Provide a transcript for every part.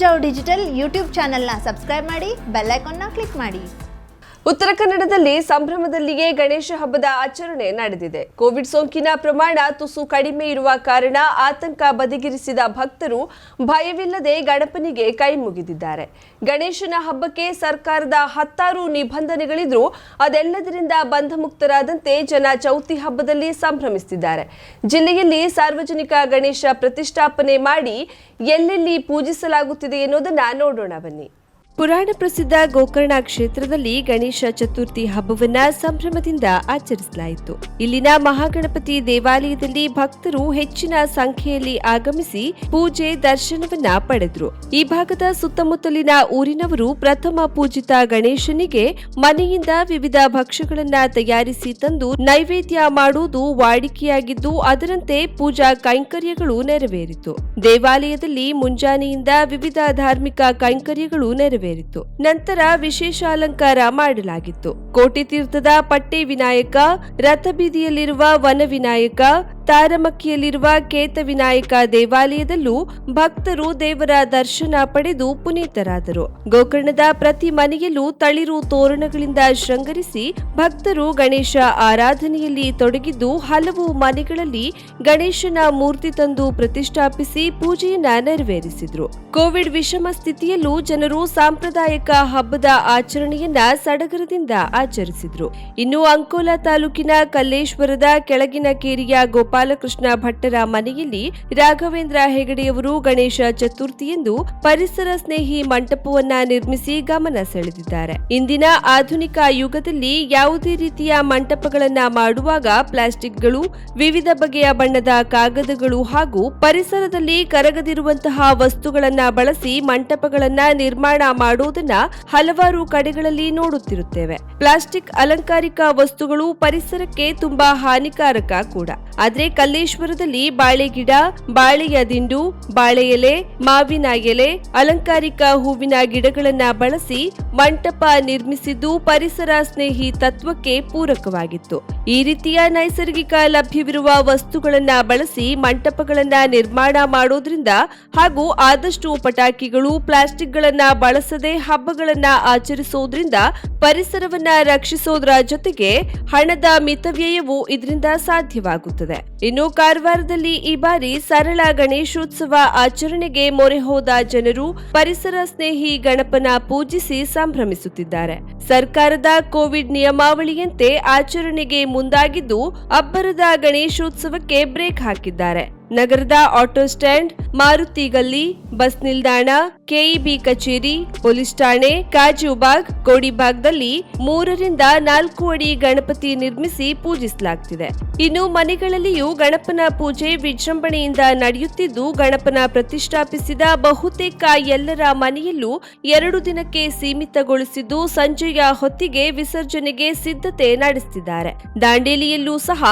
ಮುಂಜಾವು digital YouTube ಚಾನೆಲ್ನ subscribe ಮಾಡಿ bell ಐಕಾನ್ನ ಕ್ಲಿಕ್ ಮಾಡಿ. ಉತ್ತರ ಕನ್ನಡದಲ್ಲಿ ಸಂಭ್ರಮದಲ್ಲಿಯೇ ಗಣೇಶ ಹಬ್ಬದ ಆಚರಣೆ ನಡೆದಿದೆ. ಕೋವಿಡ್ ಸೋಂಕಿನ ಪ್ರಮಾಣ ತುಸು ಕಡಿಮೆ ಇರುವ ಕಾರಣ ಆತಂಕ ಬದಿಗಿರಿಸಿದ ಭಕ್ತರು ಭಯವಿಲ್ಲದೆ ಗಣಪನಿಗೆ ಕೈ ಮುಗಿದಿದ್ದಾರೆ. ಗಣೇಶನ ಹಬ್ಬಕ್ಕೆ ಸರ್ಕಾರದ ಹತ್ತಾರು ನಿಬಂಧನೆಗಳಿದ್ರೂ ಅದೆಲ್ಲದರಿಂದ ಬಂಧಮುಕ್ತರಾದಂತೆ ಜನ ಚೌತಿ ಹಬ್ಬದಲ್ಲಿ ಸಂಭ್ರಮಿಸುತ್ತಿದ್ದಾರೆ. ಜಿಲ್ಲೆಯಲ್ಲಿ ಸಾರ್ವಜನಿಕ ಗಣೇಶ ಪ್ರತಿಷ್ಠಾಪನೆ ಮಾಡಿ ಎಲ್ಲೆಲ್ಲಿ ಪೂಜಿಸಲಾಗುತ್ತಿದೆ ಎನ್ನುವುದನ್ನು ನೋಡೋಣ ಬನ್ನಿ. ಪುರಾಣ ಪ್ರಸಿದ್ಧ ಗೋಕರ್ಣ ಕ್ಷೇತ್ರದಲ್ಲಿ ಗಣೇಶ ಚತುರ್ಥಿ ಹಬ್ಬವನ್ನ ಸಂಭ್ರಮದಿಂದ ಆಚರಿಸಲಾಯಿತು. ಇಲ್ಲಿನ ಮಹಾಗಣಪತಿ ದೇವಾಲಯದಲ್ಲಿ ಭಕ್ತರು ಹೆಚ್ಚಿನ ಸಂಖ್ಯೆಯಲ್ಲಿ ಆಗಮಿಸಿ ಪೂಜೆ ದರ್ಶನವನ್ನ ಪಡೆದ್ರು. ಈ ಭಾಗದ ಸುತ್ತಮುತ್ತಲಿನ ಊರಿನವರು ಪ್ರಥಮ ಪೂಜಿತ ಗಣೇಶನಿಗೆ ಮನೆಯಿಂದ ವಿವಿಧ ಭಕ್ಷ್ಯಗಳನ್ನ ತಯಾರಿಸಿ ತಂದು ನೈವೇದ್ಯ ಮಾಡುವುದು ವಾಡಿಕೆಯಾಗಿದ್ದು, ಅದರಂತೆ ಪೂಜಾ ಕೈಂಕರ್ಯಗಳು ನೆರವೇರಿತು. ದೇವಾಲಯದಲ್ಲಿ ಮುಂಜಾನೆಯಿಂದ ವಿವಿಧ ಧಾರ್ಮಿಕ ಕೈಂಕರ್ಯಗಳು ನೆರವೇರಿತು. ನಂತರ ವಿಶೇಷ ಅಲಂಕಾರ ಮಾಡಲಾಗಿತ್ತು. ಕೋಟಿ ತೀರ್ಥದ ಪಟ್ಟೆ ವಿನಾಯಕ ರಥಬೀದಿಯಲ್ಲಿರುವ ವನ ವಿನಾಯಕ ತಾರಮಕ್ಕಿಯಲ್ಲಿರುವ ಕೇತವಿನಾಯಕ ದೇವಾಲಯದಲ್ಲೂ ಭಕ್ತರು ದೇವರ ದರ್ಶನ ಪಡೆದು ಪುನೀತರಾದರು. ಗೋಕರ್ಣದ ಪ್ರತಿ ಮನೆಯಲ್ಲೂ ತಳಿರು ತೋರಣಗಳಿಂದ ಶೃಂಗರಿಸಿ ಭಕ್ತರು ಗಣೇಶ ಆರಾಧನೆಯಲ್ಲಿ ತೊಡಗಿದ್ದು ಹಲವು ಮನೆಗಳಲ್ಲಿ ಗಣೇಶನ ಮೂರ್ತಿ ತಂದು ಪ್ರತಿಷ್ಠಾಪಿಸಿ ಪೂಜೆಯನ್ನ ನೆರವೇರಿಸಿದ್ರು. ಕೋವಿಡ್ ವಿಷಮ ಸ್ಥಿತಿಯಲ್ಲೂ ಜನರು ಸಾಂಪ್ರದಾಯಿಕ ಹಬ್ಬದ ಆಚರಣೆಯನ್ನ ಸಡಗರದಿಂದ ಆಚರಿಸಿದ್ರು. ಇನ್ನು ಅಂಕೋಲಾ ತಾಲೂಕಿನ ಕಲ್ಲೇಶ್ವರದ ಕೆಳಗಿನ ಕೇರಿಯ ಗೋಪಾಲಕೃಷ್ಣ ಭಟ್ಟರ ಮನೆಯಲ್ಲಿ ರಾಘವೇಂದ್ರ ಹೆಗಡೆಯವರು ಗಣೇಶ ಚತುರ್ಥಿಯಂದು ಪರಿಸರ ಸ್ನೇಹಿ ಮಂಟಪವನ್ನ ನಿರ್ಮಿಸಿ ಗಮನ ಸೆಳೆದಿದ್ದಾರೆ. ಇಂದಿನ ಆಧುನಿಕ ಯುಗದಲ್ಲಿ ಯಾವುದೇ ರೀತಿಯ ಮಂಟಪಗಳನ್ನ ಮಾಡುವಾಗ ಪ್ಲಾಸ್ಟಿಕ್ಗಳು, ವಿವಿಧ ಬಗೆಯ ಬಣ್ಣದ ಕಾಗದಗಳು ಹಾಗೂ ಪರಿಸರದಲ್ಲಿ ಕರಗದಿರುವಂತಹ ವಸ್ತುಗಳನ್ನ ಬಳಸಿ ಮಂಟಪಗಳನ್ನ ನಿರ್ಮಾಣ ಮಾಡುವುದನ್ನ ಹಲವಾರು ಕಡೆಗಳಲ್ಲಿ ನೋಡುತ್ತಿರುತ್ತೇವೆ. ಪ್ಲಾಸ್ಟಿಕ್ ಅಲಂಕಾರಿಕ ವಸ್ತುಗಳು ಪರಿಸರಕ್ಕೆ ತುಂಬಾ ಹಾನಿಕಾರಕ ಕೂಡ. ಕಲ್ಲೇಶ್ವರದಲ್ಲಿ ಬಾಳೆ ಗಿಡ, ಬಾಳೆಯ ದಿಂಡು, ಬಾಳೆ ಎಲೆ, ಮಾವಿನ ಎಲೆ, ಅಲಂಕಾರಿಕ ಹೂವಿನ ಗಿಡಗಳನ್ನ ಬಳಸಿ ಮಂಟಪ ನಿರ್ಮಿಸಿದ್ದು ಪರಿಸರ ಸ್ನೇಹಿ ತತ್ವಕ್ಕೆ ಪೂರಕವಾಗಿತ್ತು. ಈ ರೀತಿಯ ನೈಸರ್ಗಿಕ ಲಭ್ಯವಿರುವ ವಸ್ತುಗಳನ್ನು ಬಳಸಿ ಮಂಟಪಗಳನ್ನು ನಿರ್ಮಾಣ ಮಾಡೋದ್ರಿಂದ ಹಾಗೂ ಆದಷ್ಟು ಪಟಾಕಿಗಳು, ಪ್ಲಾಸ್ಟಿಕ್ಗಳನ್ನು ಬಳಸದೆ ಹಬ್ಬಗಳನ್ನು ಆಚರಿಸೋದ್ರಿಂದ ಪರಿಸರವನ್ನ ರಕ್ಷಿಸೋದ್ರ ಜೊತೆಗೆ ಹಣದ ಮಿತವ್ಯಯವು ಇದರಿಂದ ಸಾಧ್ಯವಾಗುತ್ತದೆ. ಇನ್ನು ಕಾರವಾರದಲ್ಲಿ ಈ ಬಾರಿ ಸರಳ ಗಣೇಶೋತ್ಸವ ಆಚರಣೆಗೆ ಮೊರೆ ಹೋದ ಜನರು ಪರಿಸರ ಸ್ನೇಹಿ ಗಣಪನ ಪೂಜಿಸಿ ಸಂಭ್ರಮಿಸುತ್ತಿದ್ದಾರೆ. ಸರ್ಕಾರದ ಕೋವಿಡ್ ನಿಯಮಾವಳಿಯಂತೆ ಆಚರಣೆಗೆ ಮುಂದಾಗಿದ್ದು ಅಬ್ಬರದ ಗಣೇಶೋತ್ಸವಕ್ಕೆ ಬ್ರೇಕ್ ಹಾಕಿದ್ದಾರೆ. ನಗರದ ಆಟೋ ಸ್ಟ್ಯಾಂಡ್ ಮಾರುತಿ ಗಲ್ಲಿ ಬಸ್ ನಿಲ್ದಾಣ, ಕೆಇಬಿ ಕಚೇರಿ, ಪೊಲೀಸ್ ಠಾಣೆ, ಕಾಜುಬಾಗ್ ಕೋಡಿಬಾಗ್ದಲ್ಲಿ ಮೂರರಿಂದ ನಾಲ್ಕು ಅಡಿ ಗಣಪತಿ ನಿರ್ಮಿಸಿ ಪೂಜಿಸಲಾಗ್ತಿದೆ. ಇನ್ನು ಮನೆಗಳಲ್ಲಿಯೂ ಗಣಪನ ಪೂಜೆ ವಿಜೃಂಭಣೆಯಿಂದ ನಡೆಯುತ್ತಿದ್ದು, ಗಣಪನ ಪ್ರತಿಷ್ಠಾಪಿಸಿದ ಬಹುತೇಕ ಎಲ್ಲರ ಮನೆಯಲ್ಲೂ ಎರಡು ದಿನಕ್ಕೆ ಸೀಮಿತಗೊಳಿಸಿದ್ದು, ಸಂಜೆಯ ಹೊತ್ತಿಗೆ ವಿಸರ್ಜನೆಗೆ ಸಿದ್ಧತೆ ನಡೆಸುತ್ತಿದ್ದಾರೆ ದಾಂಡೇಲಿಯಲ್ಲೂ ಸಹ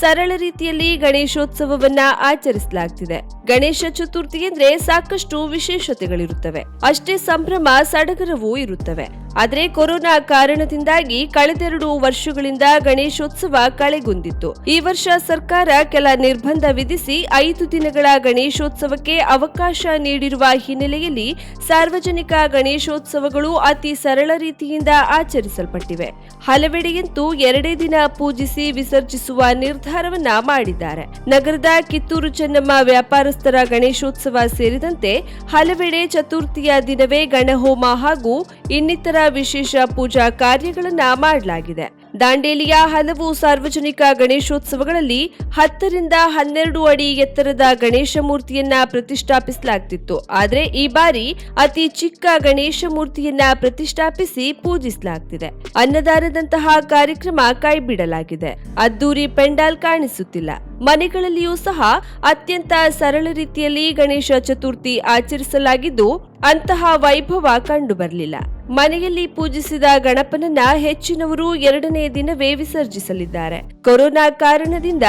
ಸರಳ ರೀತಿಯಲ್ಲಿ ಗಣೇಶೋತ್ಸವವನ್ನ ಆಚರಿಸಲಾಗ್ತಿದೆ. ಗಣೇಶ ಚತುರ್ಥಿ ಅಂದ್ರೆ ಸಾಕಷ್ಟು ವಿಶೇಷತೆಗಳಿರುತ್ತವೆ. ಅಷ್ಟೇ ಸಂಭ್ರಮ ಸಡಗರವೂ ಇರುತ್ತವೆ. ಆದರೆ ಕೊರೋನಾ ಕಾರಣದಿಂದಾಗಿ ಕಳೆದೆರಡು ವರ್ಷಗಳಿಂದ ಗಣೇಶೋತ್ಸವ ಕಳೆಗುಂದಿತ್ತು ಈ ವರ್ಷ ಸರ್ಕಾರ ಕೆಲ ನಿರ್ಬಂಧ ವಿಧಿಸಿ ಐದು ದಿನಗಳ ಗಣೇಶೋತ್ಸವಕ್ಕೆ ಅವಕಾಶ ನೀಡಿರುವ ಹಿನ್ನೆಲೆಯಲ್ಲಿ ಸಾರ್ವಜನಿಕ ಗಣೇಶೋತ್ಸವಗಳು ಅತಿ ಸರಳ ರೀತಿಯಿಂದ ಆಚರಿಸಲ್ಪಟ್ಟಿವೆ. ಹಲವೆಡೆಯಂತೂ ಎರಡೇ ದಿನ ಪೂಜಿಸಿ ವಿಸರ್ಜಿಸುವ ನಿರ್ಧಾರವನ್ನ ಮಾಡಿದ್ದಾರೆ. ನಗರದ ಕಿತ್ತೂರು ಚೆನ್ನಮ್ಮ ವ್ಯಾಪಾರಸ್ಥರ ಗಣೇಶೋತ್ಸವ ಸೇರಿದಂತೆ ಹಲವೆಡೆ ಚತುರ್ಥಿಯ ದಿನವೇ ಗಣಹೋಮ ಹಾಗೂ ಇನ್ನಿತರ ವಿಶೇಷ ಪೂಜಾ ಕಾರ್ಯಗಳನ್ನು ಮಾಡಲಾಗಿದೆ. ದಾಂಡೇಲಿಯ ಹಲವು ಸಾರ್ವಜನಿಕ ಗಣೇಶೋತ್ಸವಗಳಲ್ಲಿ ಹತ್ತರಿಂದ ಹನ್ನೆರಡು ಅಡಿ ಎತ್ತರದ ಗಣೇಶ ಮೂರ್ತಿಯನ್ನ ಪ್ರತಿಷ್ಠಾಪಿಸಲಾಗ್ತಿತ್ತು. ಆದರೆ ಈ ಬಾರಿ ಅತಿ ಚಿಕ್ಕ ಗಣೇಶ ಮೂರ್ತಿಯನ್ನ ಪ್ರತಿಷ್ಠಾಪಿಸಿ ಪೂಜಿಸಲಾಗ್ತಿದೆ. ಅನ್ನದಾನದಂತಹ ಕಾರ್ಯಕ್ರಮ ಕೈಬಿಡಲಾಗಿದೆ. ಅದ್ದೂರಿ ಪೆಂಡಾಲ್ ಕಾಣಿಸುತ್ತಿಲ್ಲ. ಮನೆಗಳಲ್ಲಿಯೂ ಸಹ ಅತ್ಯಂತ ಸರಳ ರೀತಿಯಲ್ಲಿ ಗಣೇಶ ಚತುರ್ಥಿ ಆಚರಿಸಲಾಗಿದ್ದು ಅಂತಹ ವೈಭವ ಕಂಡುಬರಲಿಲ್ಲ. ಮನೆಯಲ್ಲಿ ಪೂಜಿಸಿದ ಗಣಪನನ್ನ ಹೆಚ್ಚಿನವರು ಎರಡನೇ ದಿನವೇ ವಿಸರ್ಜಿಸಲಿದ್ದಾರೆ. ಕೊರೋನಾ ಕಾರಣದಿಂದ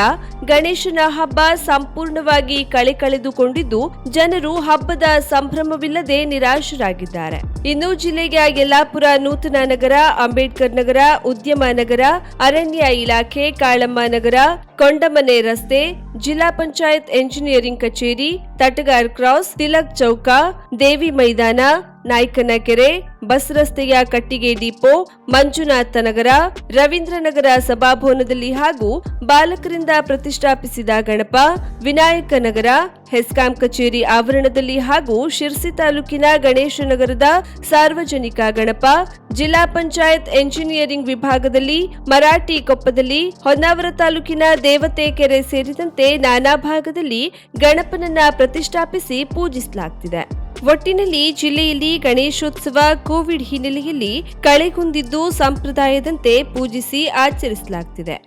ಗಣೇಶನ ಹಬ್ಬ ಸಂಪೂರ್ಣವಾಗಿ ಕಳೆ ಕಳೆದುಕೊಂಡಿದ್ದು, ಜನರು ಹಬ್ಬದ ಸಂಭ್ರಮವಿಲ್ಲದೆ ನಿರಾಶರಾಗಿದ್ದಾರೆ. ಇನ್ನು ಜಿಲ್ಲೆಯ ಯಲ್ಲಾಪುರ, ನೂತನ ನಗರ, ಅಂಬೇಡ್ಕರ್ ನಗರ, ಉದ್ಯಮ ನಗರ, ಅರಣ್ಯ ಇಲಾಖೆ, ಕಾಳಮ್ಮ ನಗರ, ಕೊಂಡಮನೆ ರಸ್ತೆ, ಜಿಲ್ಲಾ ಪಂಚಾಯತ್ ಎಂಜಿನಿಯರಿಂಗ್ ಕಚೇರಿ, ತಟಗಾರ್ ಕ್ರಾಸ್, ತಿಲಕ್ ಚೌಕ, ದೇವಿ ಮೈದಾನ ನಾಯ್ಕನ ಕೆರೆ ಬಸ್ ರಸ್ತೆಯ ಕಟ್ಟಿಗೆ ಡಿಪೋ, ಮಂಜುನಾಥ ನಗರ ರವೀಂದ್ರನಗರ ಸಭಾಭವನದಲ್ಲಿ ಹಾಗೂ ಬಾಲಕರಿಂದ ಪ್ರತಿಷ್ಠಾಪಿಸಿದ ಗಣಪ, ವಿನಾಯಕ ನಗರ, ಹೆಸ್ಕಾಂ ಕಚೇರಿ ಆವರಣದಲ್ಲಿ ಹಾಗೂ ಶಿರ್ಸಿ ತಾಲೂಕಿನ ಗಣೇಶ ನಗರದ ಸಾರ್ವಜನಿಕ ಗಣಪ, ಜಿಲ್ಲಾ ಪಂಚಾಯತ್ ಎಂಜಿನಿಯರಿಂಗ್ ವಿಭಾಗದಲ್ಲಿ, ಮರಾಠಿ ಕೊಪ್ಪದಲ್ಲಿ, ಹೊನ್ನಾವರ ತಾಲೂಕಿನ ದೇವತೆ ಕೆರೆ ಸೇರಿದಂತೆ ನಾನಾ ಭಾಗದಲ್ಲಿ ಗಣಪನನ್ನ ಪ್ರತಿಷ್ಠಾಪಿಸಿ ಪೂಜಿಸಲಾಗ್ತಿದೆ. ಒಟ್ಟಿನಲ್ಲಿ ಜಿಲ್ಲೆಯಲ್ಲಿ ಗಣೇಶೋತ್ಸವ ಕೋವಿಡ್ ಹಿನ್ನೆಲೆಯಲ್ಲಿ ಕಳೆಗುಂದಿದ್ದು ಸಂಪ್ರದಾಯದಂತೆ ಪೂಜಿಸಿ ಆಚರಿಸಲಾಗ್ತಿದೆ.